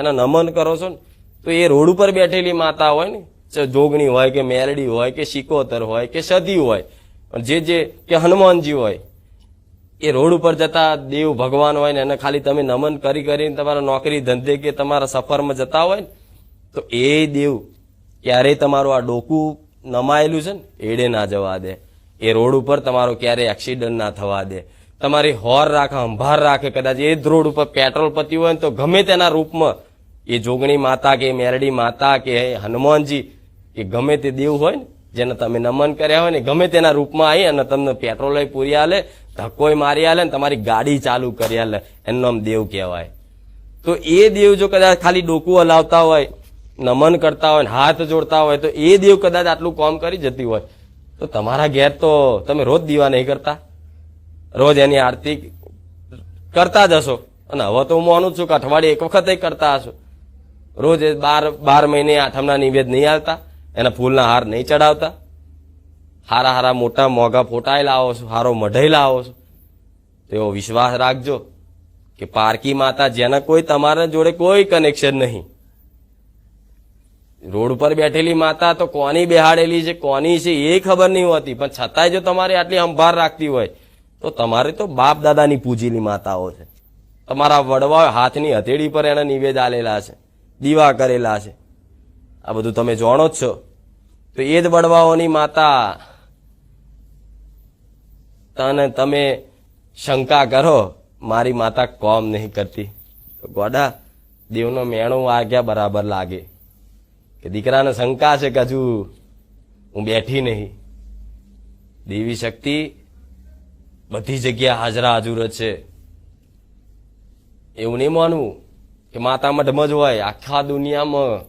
એના નમન કરો છો ને, તો એ રોડ ઉપર બેઠેલી માતા હોય ને જોગણી હોય કે મેરડી હોય કે શિકોતર હોય કે સદી હોય જે જે કે હનુમાનજી હોય, એ રોડ ઉપર જતા દેવ ભગવાન હોય ને એને ખાલી તમે નમન કરી કરીને તમારા નોકરી ધંધે કે તમારા સફરમાં જતા હોય ને, તો એ દેવ ક્યારેય તમારું આ ડોકું નમાયેલું છે ને, એડે ના જવા દે. એ રોડ ઉપર તમારો ક્યારેય એક્સિડન્ટ ના થવા દે. તમારી હોર રાખે, અંભાર રાખે, કદાચ એ જ રોડ ઉપર પેટ્રોલ પત્યું હોય ને, તો ગમે તેના રૂપમાં એ જોગણી માતા કે મેરડી માતા કે હનુમાનજી કે ગમે તે દેવ હોય ને, જેને તમે નમન કર્યા હોય ને ગમે તેના રૂપમાં આવી અને તમને પેટ્રોલ પૂરી આલે, ધક્કોય મારી આલે ને તમારી ગાડી ચાલુ કરી આલે એનું નામ દેવ કહેવાય. તો એ દેવ જો કદાચ ખાલી ડોકું હલાવતા હોય, નમન કરતા હોય હાથ જોડતા હોય, તો એ દેવ કદાચ આટલું કામ કરી જતી હોય. તો તમારા ઘેર તો તમે રોજ દીવા નહીં કરતા. રોજ એની આરતી કરતા જ હશો. અને હવે તો હું માનું છું કે અઠવાડિયે એક વખતે કરતા હશો. રોજ બાર બાર મહિને આઠમના નિવેદ નહીં આવતા એના ફૂલના હાર નહીં ચડાવતા. હારા હારા મોટા મોંઘા ફોટાયેલા આવો છો, હારો મઢેલા આવો છો. તેવો વિશ્વાસ રાખજો કે પારકી માતા જેના કોઈ તમારા જોડે કોઈ કનેક્શન નહીં. રોડ પર બેઠેલી માતા તો કોની બેહાડેલી છે, કોની છે એ ખબર નહીં હોતી. પણ છતાંય જો તમારે આટલી અંભાર રાખતી હોય, તો તમારે તો બાપ દાદાની પૂજેલી માતાઓ છે. તમારા વડવા હાથની હથેળી પર એના નિવેદ આલેલા છે. દીવા કરેલા છે. આ બધું તમે જાણો જ છો. તો એ જ બળવાઓની માતા તને તમે શંકા કરો, મારી માતા કોમ નહીં કરતી. તો ગોડા, દેવનો મેણો વાગ્યા બરાબર લાગે. કે દીકરાને શંકા છે કે હજુ હું બેઠી નહીં. દેવી શક્તિ બધી જગ્યા હાજરા હાજુર છે. એવું નહીં માનવું. કે માતા મઢમાં જ હોય, આખા દુનિયામાં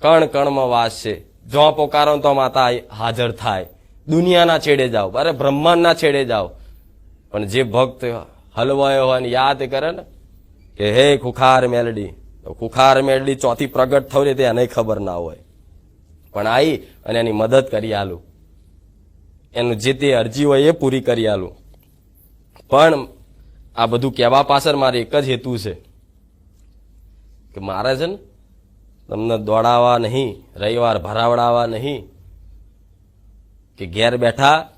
કણ કણમાં વાસ છે. જો પોકારો તો માતા હાજર થાય. દુનિયાના છેડે જાઓ, અરે બ્રહ્માંડના છેડે જાઓ. પણ જે ભક્ત હલવાયો હોય ને યાદ કરે ને કે, હે ખુખાર મેલડી. તો ખુખાર મેલડી ચોથી પ્રગટ થવી તે એને ખબર ના હોય. પણ આવી અને એની મદદ કરી આલું. એનું જે તે અરજી હોય એ પૂરી કરી આલું. પણ આ બધું કહેવા પાછળ મારે એક જ હેતુ છે. કે મારે છે ને તમને દોડાવવા નહીં, રવિવાર ભરાવડાવવા નહીં, કે ઘેર બેઠા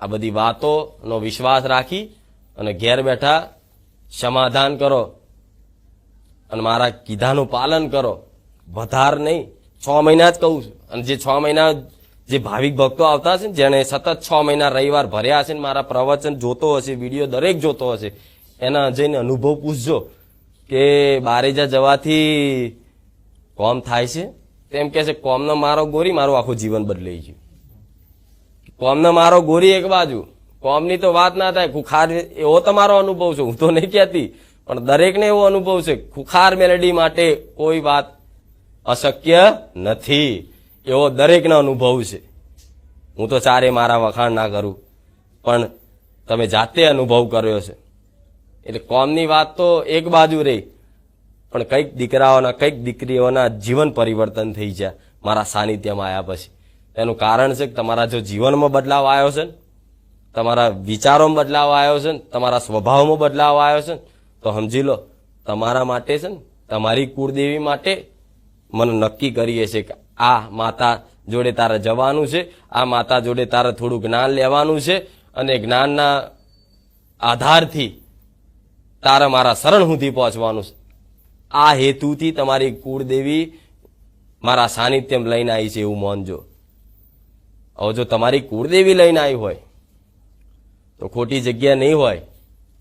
આ બધી વાતોનો વિશ્વાસ રાખી અને ઘેર બેઠા સમાધાન કરો અને મારા કીધાનું પાલન કરો. વધાર નહીં, છ મહિના જ કહું છું. અને જે છ મહિના જે ભાવિક ભક્તો આવતા હશે ને, જેણે સતત છ મહિના રવિવાર ભર્યા હશે ને, મારા પ્રવચન જોતો હશે, વીડિયો દરેક જોતો હશે, એના જઈને અનુભવ પૂછજો. કે બારેજા જવાથી કોમ થાય છે, તેમ કે છે, કોમનો મારો ગોરી મારું આખું જીવન બદલાઈ ગયું. કોમનો મારો ગોરી એક બાજુ, કોમની તો વાત ના થાય, ખુખાર એવો તમારો અનુભવ છે, હું તો નહીં કહેતી, પણ દરેકને એવો અનુભવ છે, ખુખાર મેલેડી માટે કોઈ વાત અશક્ય નથી, એવો દરેકનો અનુભવ છે. હું તો ચારે મારા વખાણ ના કરું, પણ તમે જાતે અનુભવ કર્યો છે. એટલે કોમની વાત તો એક બાજુ રહી. પણ કંઈક દીકરાઓના, કંઈક દીકરીઓના જીવન પરિવર્તન થઈ ગયા મારા સાનિધ્યમાં આવ્યા પછી. એનું કારણ છે કે તમારા જો જીવનમાં બદલાવ આવ્યો છે ને, તમારા વિચારોમાં બદલાવ આવ્યો છે ને, તમારા સ્વભાવમાં બદલાવ આવ્યો છે ને, તો સમજી લો, તમારા માટે છે ને, તમારી કુળદેવી માટે મને નક્કી કરીએ છે કે આ માતા જોડે તારે જવાનું છે, આ માતા જોડે તારે થોડું જ્ઞાન લેવાનું છે અને જ્ઞાનના આધારથી તારે મારા શરણ સુધી પહોંચવાનું છે. આ હેતુથી તમારી કુળદેવી મારા સાનિધ્યમ લઈને આવી છે એવું માનજો. હવે જો તમારી કુળદેવી લઈને આવી હોય, તો ખોટી જગ્યા નહીં હોય,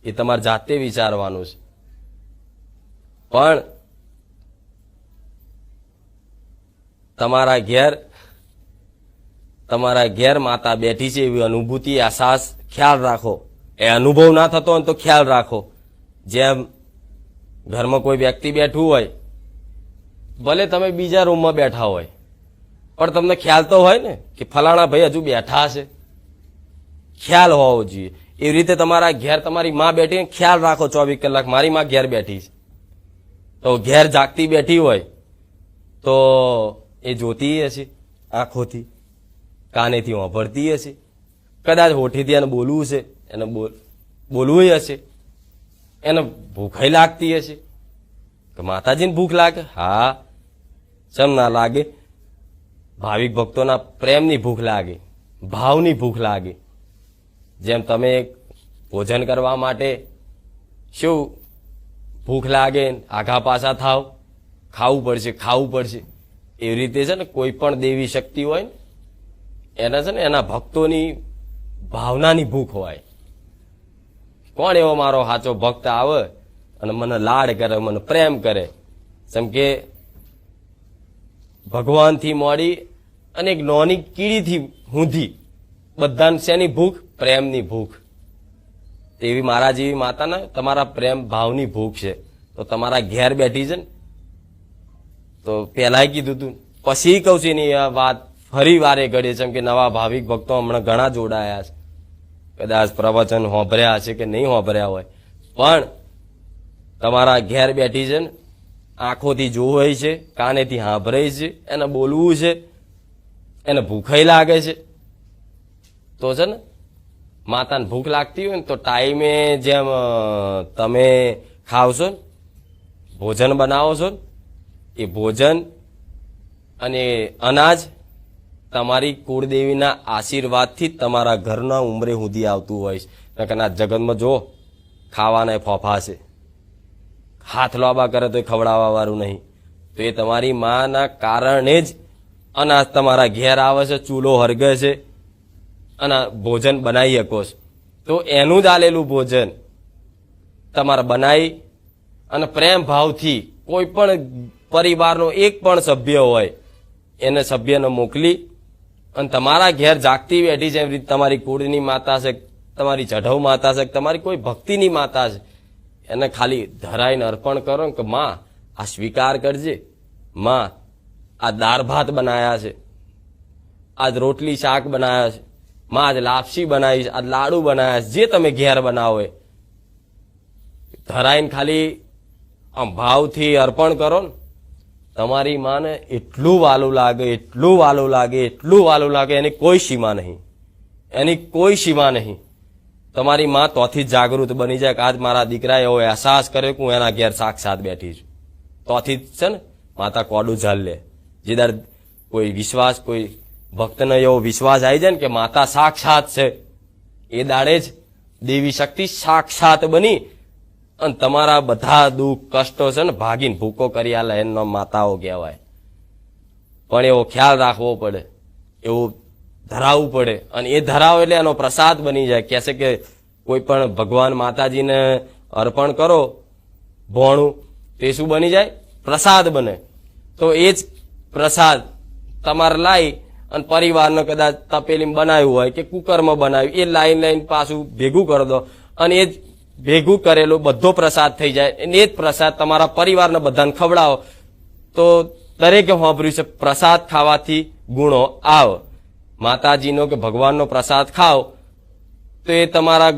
એ તમારે જાતે વિચારવાનું છે. પણ તમારા ઘેર તમારા ઘેર માતા બેઠી છે એવી અનુભૂતિ અહેસાસ ખ્યાલ રાખો. એ અનુભવ ના થતો હોય તો ખ્યાલ રાખો. જેમ ઘરમાં કોઈ વ્યક્તિ બેઠું હોય, ભલે તમે બીજા રૂમમાં બેઠા હોય, પણ તમને ખ્યાલ તો હોય ને કે ફલાણા ભાઈ હજુ બેઠા છે ખ્યાલ હોવો જોઈએ. એવી રીતે તમારા ઘેર તમારી માં બેઠી ખ્યાલ રાખો ચોવીસ કલાક મારી માં ઘેર બેઠી છે. તો ઘેર જાગતી બેઠી હોય, તો એ જોતી હશે આંખોથી, કાનેથી વાંભળતી હશે. કદાચ હોઠીથી એને બોલવું છે, એને બોલ, બોલવું હશે. એને ભૂખાઈ લાગતી હશે. કે માતાજીને ભૂખ લાગે? હા. ચમ ના લાગે. ભાવિક ભક્તોના પ્રેમની ભૂખ લાગે. ભાવની ભૂખ લાગે. જેમ તમે ભોજન કરવા માટે શું ભૂખ લાગે, આઘા પાછા થાવ, ખાવું પડશે ખાવું પડશે. એવી રીતે છે ને કોઈ પણ દેવી શક્તિ હોય ને, એના છે ને એના ભક્તોની ભાવનાની ભૂખ હોય. કોણ એવો મારો સાચો ભક્ત આવે અને મને લાડ કરે, મને પ્રેમ કરે? જેમ કે ભગવાનથી મોડી અને એક નોની કીડીથી ઊંધી. બધાને શેની ભૂખ? પ્રેમની ભૂખ. તેવી મારા જેવી માતાને તમારા પ્રેમ ભાવની ભૂખ છે. તો તમારા ઘેર બેઠી છે ને, તો પહેલાંય કીધું તું. પછી કહું છું એની વાત ફરી વારે ઘડી છે કે નવા ભાવિક ભક્તો હમણાં ઘણા જોડાયા છે. કદાચ પ્રવચન હોંભર્યા છે કે નહીં હોંભર્યા હોય. પણ તમારા ઘેર બેઠી છે ને, આંખોથી જોવાય છે, કાનેથી સાંભળે છે, એને બોલવું છે, એને ભૂખાઈ લાગે છે. તો છે ને, માતાને ભૂખ લાગતી હોય ને, તો ટાઈમે જેમ તમે ખાવ છો ને, ભોજન બનાવો છો ને, એ ભોજન અને અનાજ તમારી કુળદેવીના આશીર્વાદથી તમારા ઘરના ઉંમરે સુધી આવતું હોય છે. કે ના જગતમાં જો ખાવાના ફોફા હાથ લોબા કરે તો ખવડાવવા વાળું નહીં. તો એ તમારી માના કારણે જ અનાજ તમારા ઘેર આવે છે, ચૂલો હરગે છે, અને ભોજન બનાવી શકો છો. તો એનું જ આલેલું ભોજન તમારે બનાવી અને પ્રેમ ભાવથી કોઈ પણ પરિવારનો એક પણ સભ્ય હોય, એને સભ્યને મોકલી અને તમારા ઘેર જાગતી બેઠી છે એવી રીતે તમારી કુળની માતા છે, તમારી ચઢવ માતા છે, તમારી કોઈ ભક્તિની માતા છે, એને ખાલી ધરાઈને અર્પણ કરો કે માં, આ સ્વીકાર કરજે. માં, આ દાળ ભાત બનાવ્યા છે, આજ રોટલી શાક બનાવ્યા છે, માં આજ લાપસી બનાવી છે, આજ લાડુ બનાવ્યા છે, જે તમે ઘેર બનાવો એ. ધરાઈને ખાલી આમ ભાવથી અર્પણ કરો ને. તમારી માને એટલું વાલું લાગે, એટલું વાલું લાગે, એટલું વાલું લાગે, એની કોઈ સીમા નહીં. એની કોઈ સીમા નહીં. તમારી માં તોથી જાગૃત બની જાય કે આજ મારા દીકરાએ એવો અહેસાસ કર્યો કે હું એના ઘેર સાક્ષાત બેઠી છું. તોથી જ છે ને માતા કોડું ઝાલ લે. જે દર કોઈ વિશ્વાસ, કોઈ ભક્તને એવો વિશ્વાસ આવી જાય ને કે માતા સાક્ષાત છે, એ દાડે જ દેવી શક્તિ સાક્ષાત બની અને તમારા બધા દુઃખ, કષ્ટો છે ને, ભાગીને ભૂકો કરી આલે એનો માતાઓ કહેવાય. પણ એવો ખ્યાલ રાખવો પડે, એવું ધરાવવું પડે. અને એ ધરાવ એટલે એનો પ્રસાદ બની જાય. કહે કે કોઈ પણ ભગવાન માતાજીને અર્પણ કરો, ભોણું, તે શું બની જાય? પ્રસાદ બને. તો એ જ પ્રસાદ તમારે લાવી અને પરિવારને કદાચ તપેલીમાં બનાવ્યું હોય કે કુકરમાં બનાવ્યું, એ લાઈન લાઈન પાછું ભેગું કરી દો. અને એ જ ભેગું કરેલો, બધો પ્રસાદ થઈ જાય. અને એ જ પ્રસાદ તમારા પરિવારને બધાને ખવડાવો. તો દરેકે સાંભળ્યું છે, પ્રસાદ ખાવાથી ગુણો આવ. માતાજીનો કે ભગવાનનો પ્રસાદ ખાઓ તો એ તમારા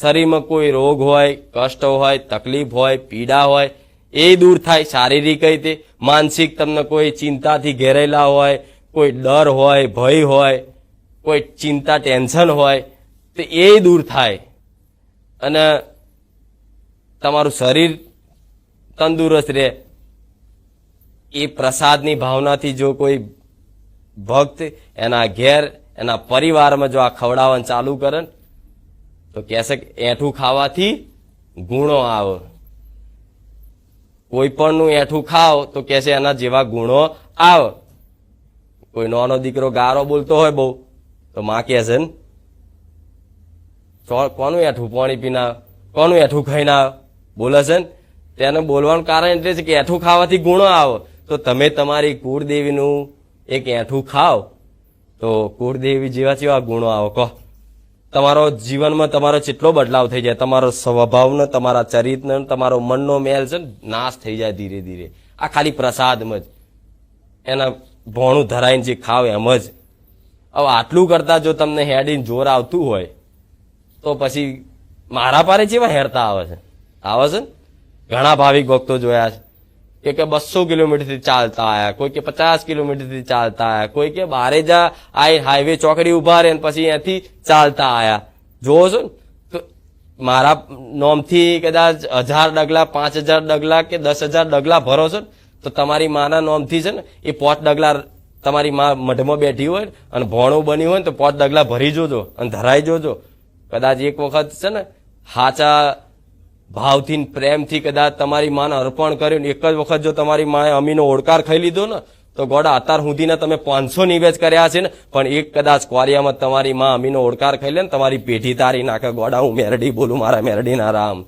શરીરમાં કોઈ રોગ હોય, કષ્ટ હોય, તકલીફ હોય, પીડા હોય, એ દૂર થાય શારીરિક રીતે. માનસિક તમને કોઈ ચિંતાથી ઘેરેલા હોય, કોઈ ડર હોય, ભય હોય, કોઈ ચિંતા, ટેન્શન હોય, તો એ દૂર થાય. અને તમારું શરીર તંદુરસ્ત રહે. એ પ્રસાદની ભાવનાથી જો કોઈ ભક્ત એના ઘેર, એના પરિવારમાં જો આ ખવડાવવાનું ચાલુ કરે તો કહેશે કે એઠું ખાવાથી ગુણો આવે. કોઈ પણનું એઠું ખાવ તો કહેશે એના જેવા ગુણો આવ. કોઈ નાનો દીકરો ગારો બોલતો હોય બહુ, તો માં કહે છે ને "કો- કોનું એઠું? પાણી પીના કોનું એઠું ખાઈને આવે? બોલે છે ને? તેને બોલવાનું કારણ એટલે છે કે એઠું ખાવાથી ગુણો આવે. તો તમે તમારી કુળદેવીનું એક એઠું ખાઓ. તો કુળદેવી જેવા જેવા ગુણો આવે. કહો. તમારો જીવનમાં તમારો જેટલો બદલાવ થઈ જાય? તમારો સ્વભાવનો, તમારા ચરિત્રનો, તમારો મનનો મેલ છે નાશ થઈ જાય ધીરે ધીરે. આ ખાલી પ્રસાદમાં જ. એના ભોણું ધરાઈને જે ખાવ એમ જ. હવે આટલું કરતા જો તમને હેડીને જોર આવતું હોય, તો પછી મારા પારે જેવા હેરતા આવે છે. આવે છે ને ઘણા ભાવિક ભક્તો જોયા છે. કે કે બસો કિલોમીટરથી ચાલતા આયા, કોઈ કે પચાસ કિલોમીટરથી ચાલતા આયા, કોઈ કે બારે જા આ હાઈવે ચોકડી ઊભા રહે પછી અહીંયાથી ચાલતા આયા. જોવો છો ને? તો મારા નોમથી કદાચ હજાર ડગલા, પાંચ હજાર ડગલા કે દસ હજાર ડગલા ભરો છો ને, તો તમારી માના નોમથી છે ને, એ પોચ ડગલા તમારી માં મઢમાં બેઠી હોય અને ભોણું બન્યું હોય ને, તો પોચ ડગલા ભરી જોજો અને ધરાઈ જોજો. કદાચ એક વખત છે ને, હાચા ભાવથી પ્રેમથી કદાચ તમારી માને અર્પણ કર્યું એક જ વખત જો તમારી માએ અમીનો ઓળકાર ખાઈ લીધો ને, તો ગોડા અત્યાર સુધીના તમે પાંચસો નિવેશ કર્યા છે ને. પણ એક કદાચ કોરિયામાં તમારી માં અમીનો ઓળકાર ખાઈ લે ને, તમારી પેઢી તારી નાખે. ગોડા, હું મેરડી બોલું, મારા મેરડીના રામ.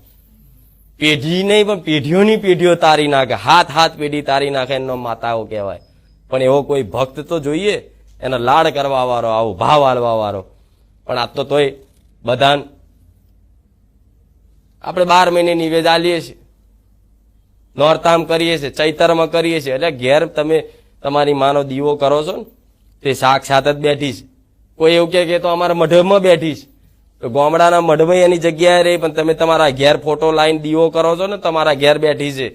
પેઢી નહીં, પણ પેઢીઓની પેઢીઓ તારી નાખે. હાથ હાથ પેઢી તારી નાખે એનો માતાઓ કહેવાય. પણ એવો કોઈ ભક્ત તો જોઈએ, એનો લાડ કરવા વાળો, આવો ભાવ આલવા વાળો. પણ આ તોય બધાન આપણે બાર મહિને નિવેદ આલીએ છીએ. નોરતામ કરીએ છીએ, ચૈતરમાં કરીએ છીએ. એટલે ઘેર તમે તમારી માનો દીવો કરો છો ને, તે સાક્ષાત જ બેઠી છે. કોઈ એવું કહે કે તો અમારા મઢમાં બેઠી છે. તો ગામડાના મઢમાં એની જગ્યાએ રહી, પણ તમે તમારા ઘેર ફોટો લાઈન દીવો કરો છો ને, તમારા ઘેર બેઠી છે.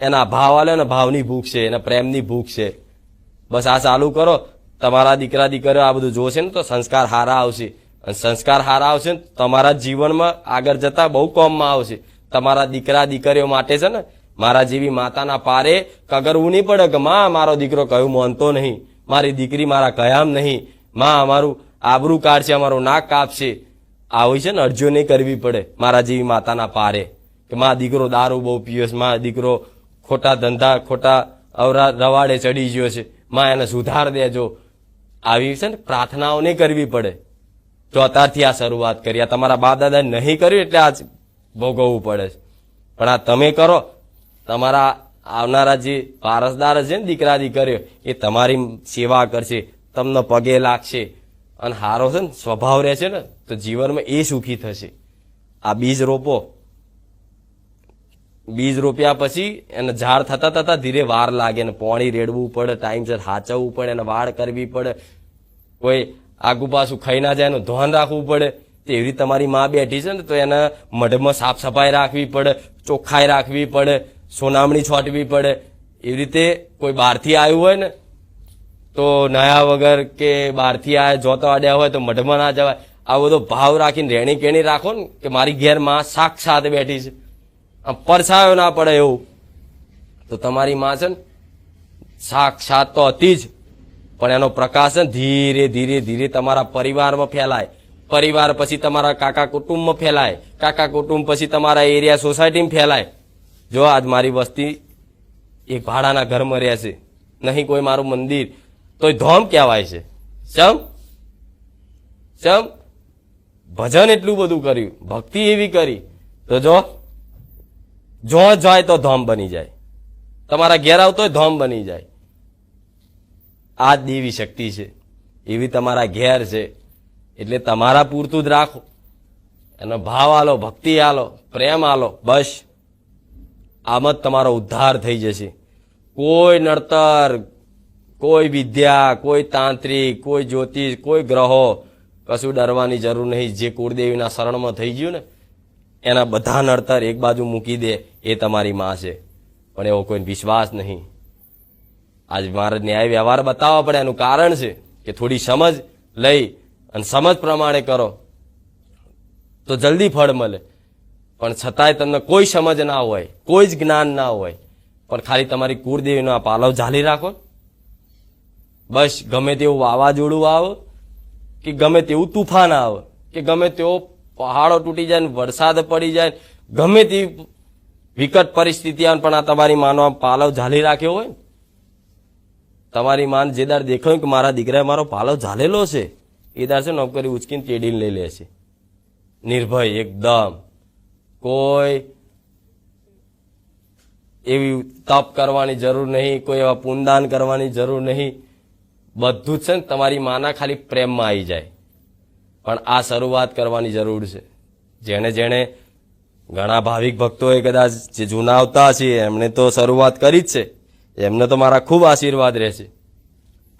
એના ભાવ આલે ને ભાવની ભૂખ છે, એના પ્રેમની ભૂખ છે. બસ આ ચાલુ કરો. તમારા દીકરા દીકરીઓ આ બધું જોશે ને, તો સંસ્કાર હારા આવશે. સંસ્કાર હારા આવશે ને તમારા જીવનમાં આગળ જતા બહુ કોમમાં આવશે. તમારા દીકરા, દીકરીઓ માટે છે ને, મારા જેવી માતાના પારે કગરવું નહીં પડે કે, માં, મારો દીકરો કયું માનતો નહીં. મારી દીકરી મારા કયામ નહીં. માં, અમારું આબરું કાઢશે, અમારું નાક કાપશે. આવી છે ને અરજીઓ નહીં કરવી પડે મારા જેવી માતાના પારે. કે, માં, દીકરો દારૂ બહુ પીયો છે. માં, દીકરો ખોટા ધંધા, ખોટા અવરા રવાડે ચડી ગયો છે. માં, એને સુધાર દેજો. આવી છે ને પ્રાર્થનાઓ નહીં કરવી પડે. તો અત્યારથી આ શરૂઆત કરી. આ તમારા બા દાદા નહીં કર્યું એટલે આજ ભોગવવું પડે છે. પણ આ તમે કરો. તમારા આવનારા જે વારસદાર છે ને દીકરા દીકરીઓ, એ તમારી સેવા કરશે. તમને પગે લાગશે. અને હારો છે ને સ્વભાવ રહેશે ને, તો જીવનમાં એ સુખી થશે. આ બીજ રોપો. બીજ રોપ્યા પછી એને ઝાડ થતા થતા ધીરે વાર લાગે ને પોણી રેડવું પડે ટાઈમસર હાચવવું પડે એને વાળ કરવી પડે. કોઈ આગુ પાછું ખાઈ ના જાય એનું ધ્યાન રાખવું પડે. તેવી રીતે તમારી માં બેઠી છે ને, તો એના મઢમાં સાફ સફાઈ રાખવી પડે, ચોખ્ખાઈ રાખવી પડે, સોનામણી છોટવી પડે. એવી રીતે કોઈ બહારથી આવ્યું હોય ને, તો નયા વગર કે બહારથી આયા જોતા આડ્યા હોય તો મઢમાં ના જવાય. આ બધો ભાવ રાખીને રેણી કેણી રાખો ને, કે મારી ઘેરમાં સાક્ષાત બેઠી છે. આમ પરછાયો ના પડે એવું. તો તમારી માં છે ને, સાક્ષાત તો હતી જ. પણ એનો પ્રકાશ ધીરે ધીરે ધીરે તમારા પરિવારમાં ફેલાય. પરિવાર પછી તમારા કાકા કુટુંબમાં ફેલાય. કાકા કુટુંબ પછી તમારા એરિયા સોસાયટીમાં ફેલાય. જો આજ મારી વસ્તી એક ભાડાના ઘરમાં રહે છે, નહીં કોઈ મારું મંદિર, તોય ધોમ કહેવાય છે. ચમ ચમ ભજન એટલું બધું કર્યું. ભક્તિ એવી કરી. તો જો જો જાય તો ધોમ બની જાય. તમારા ઘેર આવતો ધોમ બની જાય. આ દેવી શક્તિ છે. એવી તમારા ઘેર છે. એટલે તમારા પૂરતું જ રાખો. એનો ભાવ આલો, ભક્તિ આલો, પ્રેમ આલો, બસ. આમ જ તમારો ઉદ્ધાર થઈ જશે. કોઈ નડતર, કોઈ વિદ્યા, કોઈ તાંત્રિક, કોઈ જ્યોતિષ, કોઈ ગ્રહો કશું ડરવાની જરૂર નહીં. જે કુળદેવીના શરણમાં થઈ ગયું ને, એના બધા નડતર એક બાજુ મૂકી દે એ તમારી માં છે. પણ એવો કોઈ વિશ્વાસ નહીં. આજ મારે ન્યાય વ્યવહાર બતાવવા પડે, એનું કારણ છે કે થોડી સમજ લઈ અને સમજ પ્રમાણે કરો. તો જલ્દી ફળ મળે. પણ છતાંય તમને કોઈ સમજ ના હોય, કોઈ જ જ્ઞાન ના હોય. પણ ખાલી તમારી કુળદેવીનો આ પાલવ ઝાલી રાખો. બસ, ગમે તેવું વાવાઝોડું આવે, કે ગમે તેવું તુફાન આવે, કે ગમે તેવો પહાડો તૂટી જાય ને વરસાદ પડી જાય, ગમે તેવી વિકટ પરિસ્થિતિ પણ આ તમારી માનો પાલવ ઝાલી રાખ્યો હોય તમારી માન જે દાર દેખાયું કે મારા દીકરાએ મારો પાલો ઝાલેલો છે. એ દાર નોકરી ઉચકીને તેડીને લઈ લે છે. નિર્ભય, એકદમ. કોઈ એવી તપ કરવાની જરૂર નહીં, કોઈ એવા પુનદાન કરવાની જરૂર નહીં. બધું જ છે ને તમારી માના ખાલી પ્રેમમાં આવી જાય. પણ આ શરૂઆત કરવાની જરૂર છે. જેણે જેણે ઘણા ભાવિક ભક્તોએ કદાચ જે જૂના આવતા છે, એમણે તો શરૂઆત કરી જ છે. એમને તો મારા ખૂબ આશીર્વાદ રહેશે.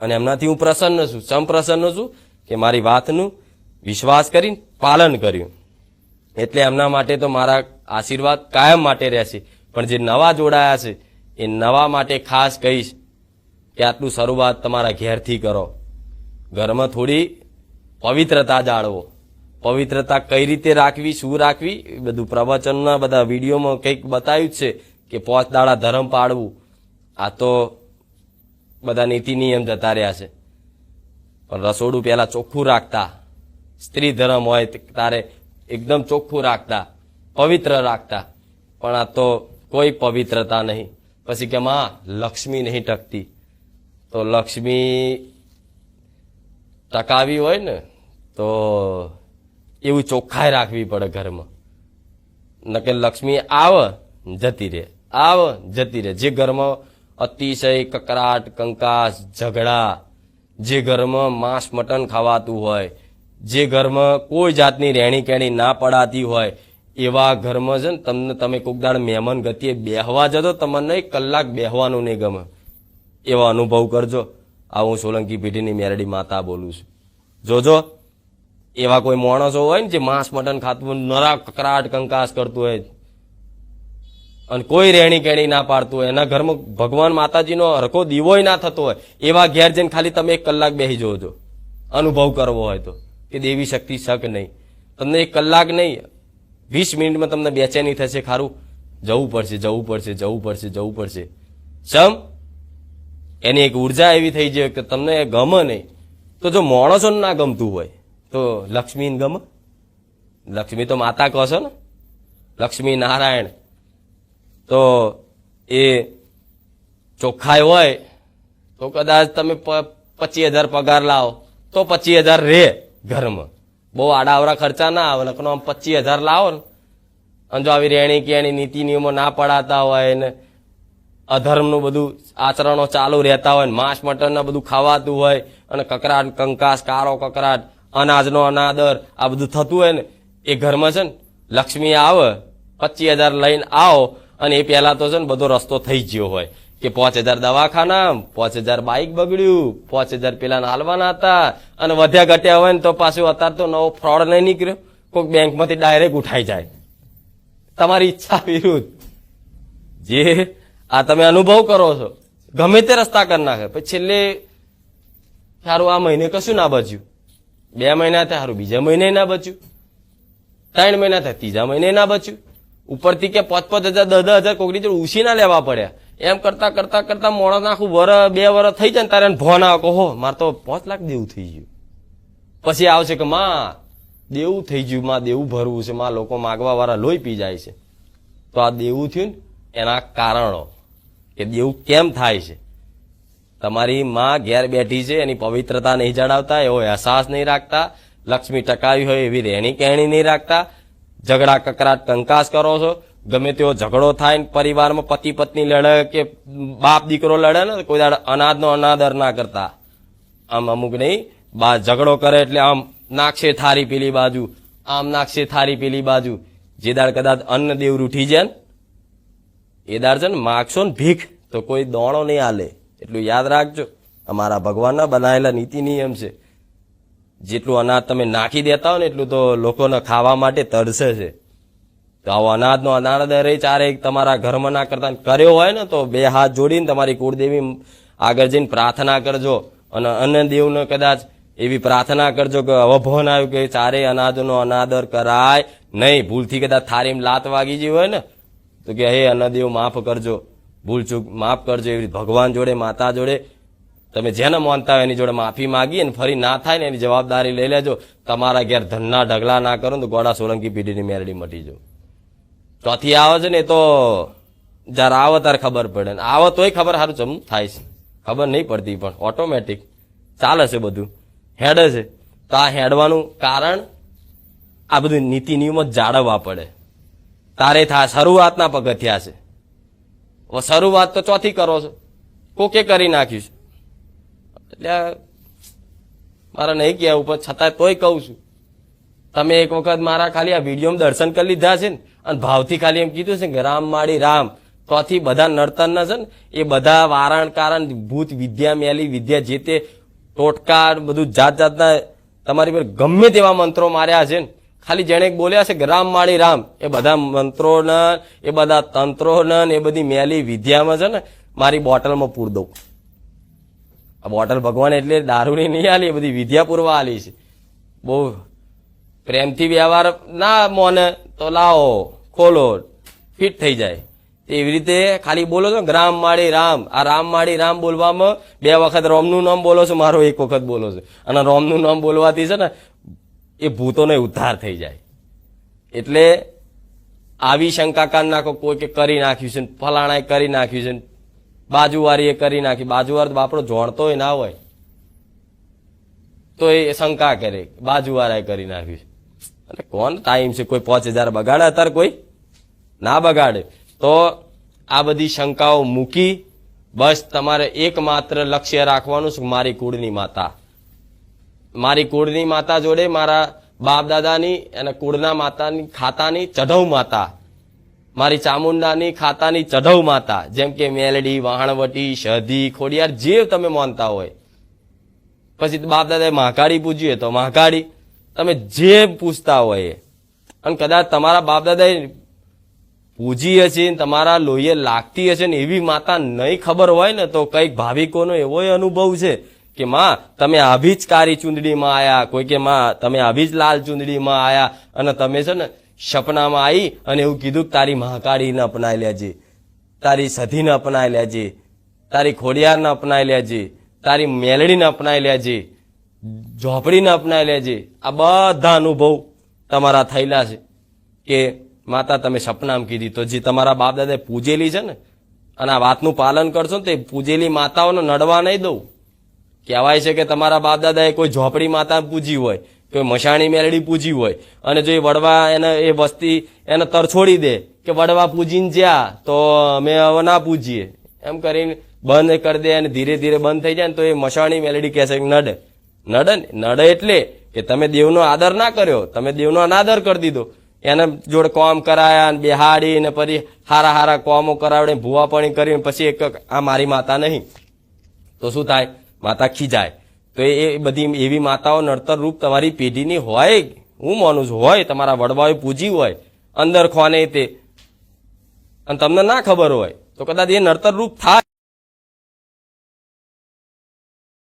અને એમનાથી હું પ્રસન્ન છું સમ પ્રસન્ન છું કે મારી વાતનું વિશ્વાસ કરીને પાલન કર્યું. એટલે એમના માટે તો મારા આશીર્વાદ કાયમ માટે રહેશે. પણ જે નવા જોડાયા છે, એ નવા માટે ખાસ કહીશ કે આટલું શરૂઆત તમારા ઘેરથી કરો. ઘરમાં થોડી પવિત્રતા જાળવો. પવિત્રતા કઈ રીતે રાખવી, શું રાખવી બધું પ્રવચનના બધા વિડીયોમાં કંઈક બતાવ્યું જ છે કે પોચ દાડા ધર્મ પાળવું આ તો બધા નીતિ નિયમ જતા રહ્યા છે. પણ રસોડું પહેલા ચોખ્ખું રાખતા. સ્ત્રી ધર્મ હોય તારે એકદમ ચોખ્ખું રાખતા. પવિત્ર રાખતા. પણ આ તો કોઈ પવિત્રતા નહીં. પછી કે માં, લક્ષ્મી નહીં ટકતી. તો લક્ષ્મી ટકાવી હોય ને, તો એવું ચોખ્ખાઈ રાખવી પડે ઘરમાં. નકે લક્ષ્મી આવ જતી રહે. આવ જતી રહે. જે ઘરમાં અતિશય કકરાટ, કંકાસ, ઝઘડા, જે ઘરમાં માંસ, મટન ખાવાતું હોય, જે ઘરમાં કોઈ જાતની રહેણી કેણી ના પડાતી હોય, એવા ઘરમાં છે ને તમને, તમે કોક દાડ મહેમાન ગતિએ બેહવા જતો તમને એક કલાક બેહવાનું નહીં ગમે. એવો અનુભવ કરજો. આ હું સોલંકી પેઢીની મેરડી માતા બોલું છું. જોજો, એવા કોઈ માણસો હોય ને જે માંસ, મટન ખાતું નરા, કકરાટ, કંકાસ કરતું હોય. અને કોઈ રહેણી કેણી ના પાડતું હોય, એના ઘરમાં ભગવાન માતાજીનો હરખો દીવોય ના થતો હોય, એવા ઘેર જઈને ખાલી તમે એક કલાક બેસી જોજો અનુભવ કરવો હોય તો, કે દેવી શક્તિ શક નહીં. તમને એક કલાક નહીં, વીસ મિનિટમાં તમને બેચેની થશે ખારું. જવું પડશે જવું પડશે જવું પડશે જવું પડશે. સમ એની એક ઊર્જા એવી થઈ જાય કે તમને ગમે નહીં. તો જો માણસોને ના ગમતું હોય, તો લક્ષ્મીને ગમે. લક્ષ્મી તો માતા કહો છો ને? લક્ષ્મી નારાયણ. તો એ ચોખ્ખાઈ હોય, તો કદાચ તમે પચીસ હજાર પગાર લાવો, તો પચીસ હજાર રે ઘરમાં. બહુ આડાવરા ખર્ચા ના આવે નકર આમ પચીસ હજાર લાવો ને. અને જો આવી રહેણી કેણી નીતિ નિયમો ના પડાતા હોય ને, અધર્મનું બધું આચરણો ચાલુ રહેતા હોય માંસ મટનના બધું ખાવાતું હોય, અને કકરાટ, કંકાસ કારો કકરાટ, અનાજનો અનાદર, આ બધું થતું હોય ને, એ ઘરમાં છે ને, લક્ષ્મી આવે, પચીસ હજાર લઈને આવો અને એ પહેલા તો છે ને બધો રસ્તો થઈ ગયો હોય. કે પાંચ હજાર દવાખાના, પાંચ હજાર બાઇક બગડ્યું, પાંચ હજાર પેલા હાલવાના હતા. અને વધ્યા ઘટ્યા હોય ને તો પાછું અત્યારે તો નવો ફ્રોડ નહીં નીકળ્યો. કોઈક બેંકમાંથી ડાયરેક્ટ ઉઠાઈ જાય. તમારી ઈચ્છા વિરુદ્ધ. જે આ તમે અનુભવ કરો છો, ગમે તે રસ્તા કરી નાખે. પછી છેલ્લે સારું આ મહિને કશું ના બચ્યું. બે મહિના થાય, સારું બીજા મહિને ના બચ્યું. ત્રણ મહિના થાય, ત્રીજા મહિને ના બચ્યું. ઉપરથી કે પાંચ પાંચ હજાર દસ દસ હજાર કોકની જોડે ઉછીના લેવા પડ્યા એમ કરતા કરતા કરતા મોણસ આખું વર, બે વર થઈ જાય ને તારે ભોન આવે કહો મારે તો પાંચ લાખ દેવું થઈ ગયું. પછી આવશે કે, માં, દેવું થઈ ગયું, માં, દેવું ભરવું છે, માં, લોકો માગવા વાળા લોહી પી જાય છે. તો આ દેવું થયું ને એના કારણો, કે દેવું કેમ થાય છે? તમારી માં ઘેર બેઠી છે, એની પવિત્રતા નહીં જણાવતા, એવો અહેસાસ નહીં રાખતા, લક્ષ્મી ટકાવી હોય એવી રહેણી કહેણી નહીં રાખતા ઝઘડા, કકરાટ, કંકાસ કરો છો, ગમે તેવો ઝઘડો થાય ને પરિવારમાં પતિ પત્ની લડે કે બાપ દીકરો લડે ને કોઈ દાડે અનાજનો અનાદર ના કરતા. આમ અમુક નહીં, બા ઝઘડો કરે એટલે આમ નાખશે થારી પેલી બાજુ, આમ નાખશે થારી પેલી બાજુ. જે દાડ કદાચ અન્ન દેવ રૂઠી જાય ને, એ દાડ છે ને માગશો ને ભીખ, તો કોઈ દોણો નહીં હાલે. એટલું યાદ રાખજો, અમારા ભગવાનના બનાવેલા નીતિ નિયમ છે. જેટલું અનાજ તમે નાખી દેતા હો ને એટલું તો લોકોને ખાવા માટે તરસે છે. તો આવો અનાજનો અનાજ રહે, ચારે તમારા ઘરમાં ના કરતા કર્યો હોય ને તો બે હાથ જોડીને તમારી કુળદેવી આગળ જઈને પ્રાર્થના કરજો. અને અન્ય દેવને કદાચ એવી પ્રાર્થના કરજો કે અવભવન આવ્યું કે ચારે અનાજનો અનાદર કરાય નહીં. ભૂલથી કદાચ થારીમાં લાત વાગી ગઈ હોય ને તો કે હે અન્નદેવ માફ કરજો. ભૂલ ચૂક, માફ કરજો એવી ભગવાન જોડે, માતા જોડે તમે જેને માનતા હોય એની જોડે માફી માગી અને ફરી ના થાય ને એની જવાબદારી લઈ લેજો. તમારા ઘેર ધનના ઢગલા ના કરો ને તો ગોડા સોલંકી પીઢીની મેરડી મટી જો ચોથી આવે છે ને તો જયારે આવે ત્યારે ખબર પડે ને આવે તોય ખબર સારું ચમ થાય છે. ખબર નહીં પડતી પણ ઓટોમેટિક ચાલે છે બધું. હેડે છે. તો આ હેડવાનું કારણ આ બધું નીતિ નિયમો જાળવવા પડે. તારે થા શરૂઆતના પગથિયા છે. શરૂઆત તો ચોથી કરો છો. કોકે કરી નાખ્યું છે. એટલે મારે નહીં કહેવું પણ છતાં તોય કહું છું. તમે એક વખત મારા ખાલી આ વિડીયોમાં દર્શન કરી લીધા છે ને, અને ભાવથી ખાલી એમ કીધું છે કે રામ માળી રામ. તોથી બધા નર્તનના છે ને, એ બધા વારણ કારણ ભૂત વિદ્યા મેલી, વિદ્યા જે તે ટોટકા બધું જાત જાતના તમારી પર ગમે તેવા મંત્રો માર્યા છે ને. ખાલી જેણે બોલ્યા છે કે રામ માળી રામ, એ બધા મંત્રોના, એ બધા તંત્રો ન એ બધી મેલી વિદ્યામાં છે ને, મારી બોટલમાં પૂર દઉં. આ બોટલ ભગવાન એટલે દારૂની નહીં આલી બધી વિદ્યાપૂર્વ આલી છે. બહુ પ્રેમથી વ્યવહાર ના મોને તો લાવો, ખોલો, ફિટ થઈ જાય. એવી રીતે ખાલી બોલો છો રામ માળી રામ. આ રામ માળી રામ બોલવામાં બે વખત રોમનું નામ બોલો છો, મારો એક વખત બોલો છો. અને રોમનું નામ બોલવાથી છે ને, એ ભૂતોને ઉદ્ધાર થઈ જાય. એટલે આવી શંકા કાઢ નાખો કોઈ કે કરી નાખ્યું છે ફલાણાએ કરી નાખ્યું છે ને બાજુવાળીએ કરી નાખી. બાજુવાર તો બાપડો જોણતો હોય ના હોય. તો એ શંકા કરે. બાજુવાળાએ કરી નાખ્યું અને કોણ ટાઈમ છે? કોઈ પાંચ હજાર બગાડે? અત્યારે કોઈ ના બગાડે. તો આ બધી શંકાઓ મૂકી બસ તમારે એકમાત્ર લક્ષ્ય રાખવાનું છે મારી કુળની માતા. મારી કુળની માતા જોડે મારા બાપ દાદાની અને કુળના માતાની ખાતાની ચઢવ માતા. મારી ચામુંડાની ખાતાની ચઢવ માતા, જેમ કે મેલડી, વહાણવટી શધી ખોડિયાર, જે તમે માનતા હોય પછી બાપ દાદાએ મહાકાળી પૂજ્યું તો મહાકાળી તમે જે પૂછતા હોય. અને કદાચ તમારા બાપ દાદાએ પૂજી હશે ને તમારા લોહીએ લાગતી હશે ને એવી માતા નહીં ખબર હોય ને, તો કંઈક ભાવિકોનો એવો અનુભવ છે કે, માં, તમે આભી જ કારી ચૂંદડીમાં આવ્યા કોઈ કે, માં, તમે આભી જ લાલ ચૂંદડીમાં આવ્યા અને તમે છે ને સપનામાં આવી અને એવું કીધું કે તારી મહાકાળીને અપનાવી લેજે. તારી સધીને અપનાવી લેજે. તારી ખોડિયારને અપનાવી લેજે. તારી મેલડીને અપનાવી લેજે. ઝોપડીને અપનાવી લેજે. આ બધા અનુભવ તમારા થયેલા છે કે માતા તમે સપનામ કીધી. તો જે તમારા બાપ દાદાએ પૂજેલી છે ને, અને આ વાતનું પાલન કરશો ને તે પૂજેલી માતાઓને નડવા નહીં દઉં. કહેવાય છે કે તમારા બાપ દાદાએ કોઈ ઝોપડી માતા પૂજી હોય કોઈ મશાણી મેલડી પૂજી હોય. અને જો એ વડવા એને એ વસ્તી એને તરછોડી દે કે વડવા પૂજીને જ્યાં, તો અમે હવે ના પૂજીએ. એમ કરીને બંધ કરી દે અને ધીરે ધીરે બંધ થઈ જાય ને તો એ મશાણી મેલડી કહેશે કે નડે. નડે ને? નડે એટલે કે તમે દેવનો આદર ના કર્યો. તમે દેવનો અનાદર કરી દીધો. એને જોડે કોમ કરાયા ને બેહાડી ને પછી હારા હારા કોમો કરાવડે ભૂવાપણી કરીને પછી એક આ મારી માતા નહીં. તો શું થાય? માતા ખીજાય. તો એ બધી એવી માતાઓ નડતર રૂપ તમારી પેઢીની હોય હું માનું છું, હોય. તમારા વડવાઓએ પૂજી હોય. અંદર ખોને તે. અને તમને ના ખબર હોય. તો કદાચ એ નડતર રૂપ થાય.